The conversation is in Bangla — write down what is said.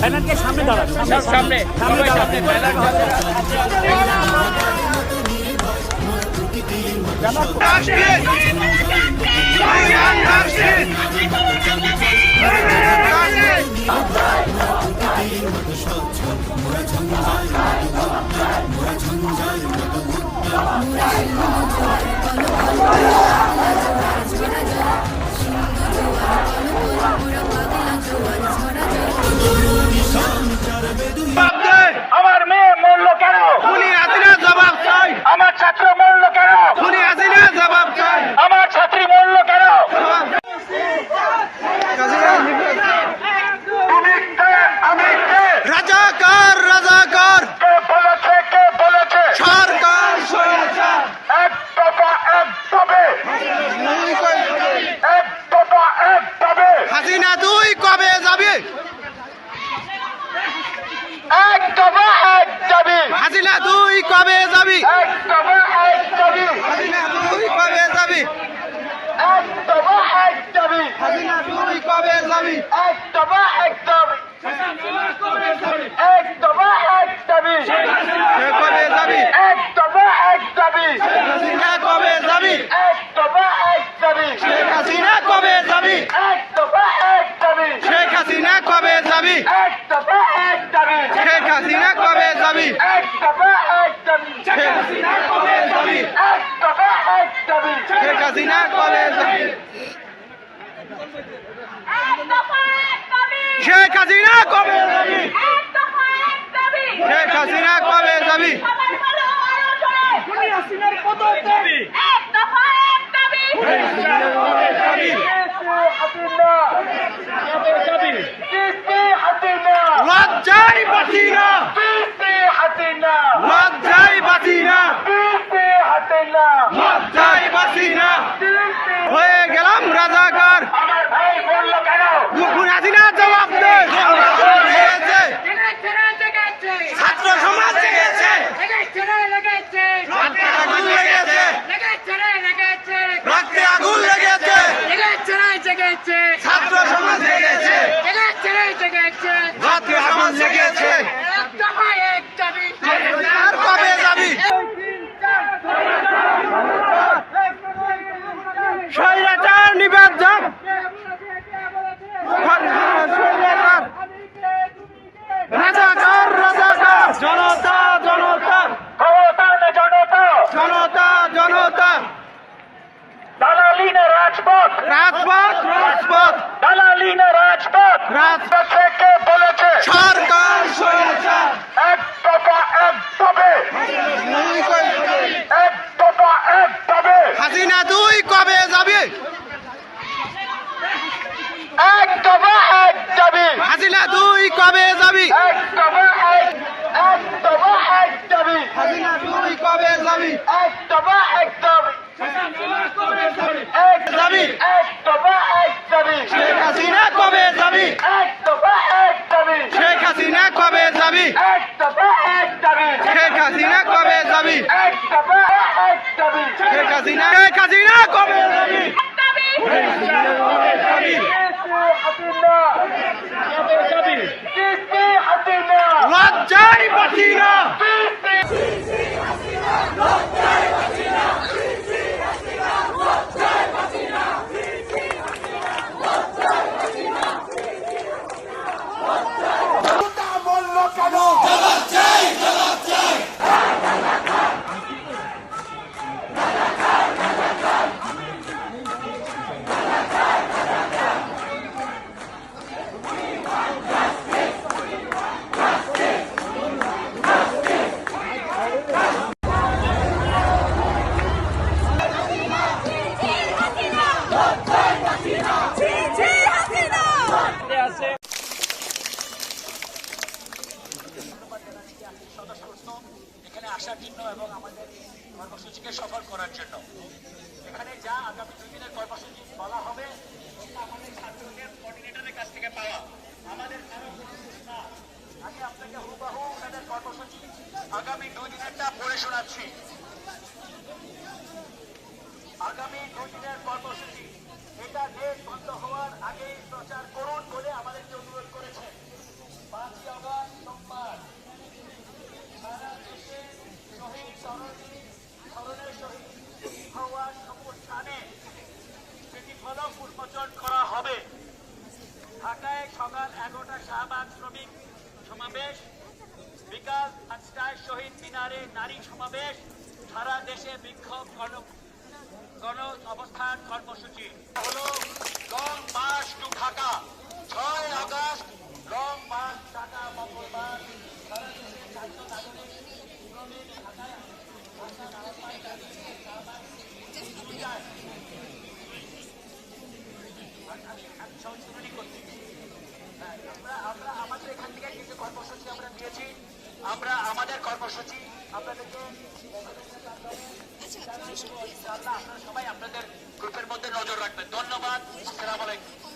ব্যানারকে সামনে দাঁড়ান। সামনে সামনে সামনে। ব্যানার আমার এক দাবি। কবে যাবি? এক এক দাবি হাসিনা তুই কবে যাবি এক দফা এক দাবি হাসিনা তুই কবে যাবি এক দফা এক দাবি এক দফা এক দাবি সে কবে যাবি এক দফা এক দাবি হাসিনা কবে যাবি এক দফা এক দাবি শেখ হাসিনা কবে যাবি এক দফা এক দাবি শেখ হাসিনা কবে যাবি এক দফা এক দাবি শেখ হাসিনা কবে যাবি এক দফা এক দাবি শেখ হাসিনা কবে যাবি এক দফা এক দাবি শেখ হাসিনা কবে শেখ হাসিনা কবে যাবি শেখ হাসিনা কবে যাবি লজ্জাই বাঁচি না সরকার। এক দফা এক তবে এক দফা এক তবে হাসিনা তুই কবে যাবি? এক দফা এক দাবি হাসিনা তুই কবে যাবি? এক দফা এক এক দফা এক দাবি হাসিনা তুই কবে যাবি এক দফা এক দাবি এক যাবি এক দফা এক দাবি শেখ হাসিনা কবে যাবি এক দফা এক দাবি শেখ হাসিনা কবে যাবি এক দফা এক দাবি শেখ হাসিনা কবে যাবি এক দফা এক দাবি শেখ হাসিনা শেখ হাসিনা কবে যাবি যাবি পিসি হাসিনা লজ্জাই বাঁচি না আসার জন্য এবং আমাদের কর্মসূচিকে সফল করার জন্য। এখানে যা আগামী দুই দিনের কর্মসূচি বলা হবে আমাদের ছাত্রদের কোঅর্ডিনেটরের কাছ থেকে পাওয়া। আমাদের আমি আপনাকে হুবাহু ওনাদের কর্মসূচি আগামী দুই দিনেরটা পড়ে শোনাচ্ছি। আগামী দুই দিনের কর্মসূচি, এটা ডেট বন্ধ হওয়ার আগেই প্রচার করুন বলে আমাদেরকে অনুরোধ করেছে। সকাল এগারোটা শাহবাগ শ্রমিক সমাবেশ। বিকাল পাঁচটায় শহীদ মিনারে নারী সমাবেশ। সারা দেশে বিক্ষোভ গণ গণ অবস্থান কর্মসূচি। হলো লং মার্চ টু ঢাকা। ছয় আগস্ট লং মার্চ ঢাকা মঙ্গলবার। সারা দেশে ছাত্র নাগরিক শ্রমিক ঢাকায় ঢাকা নারায়ণগঞ্জ দাঁড়িয়ে শাহবাগ। বিজয়। আমি- আমি- আমি সংশোধনী করছি হ্যাঁ, আমরা আমরা আমাদের এখান থেকে কিছু কর্মসূচি আমরা দিয়েছি আমরা আমাদের কর্মসূচি আপনাদেরকে ইনশাআল্লাহ আপনারা সবাই আপনাদের গ্রুপের মধ্যে নজর রাখবেন। ধন্যবাদ। আসসালামু আলাইকুম।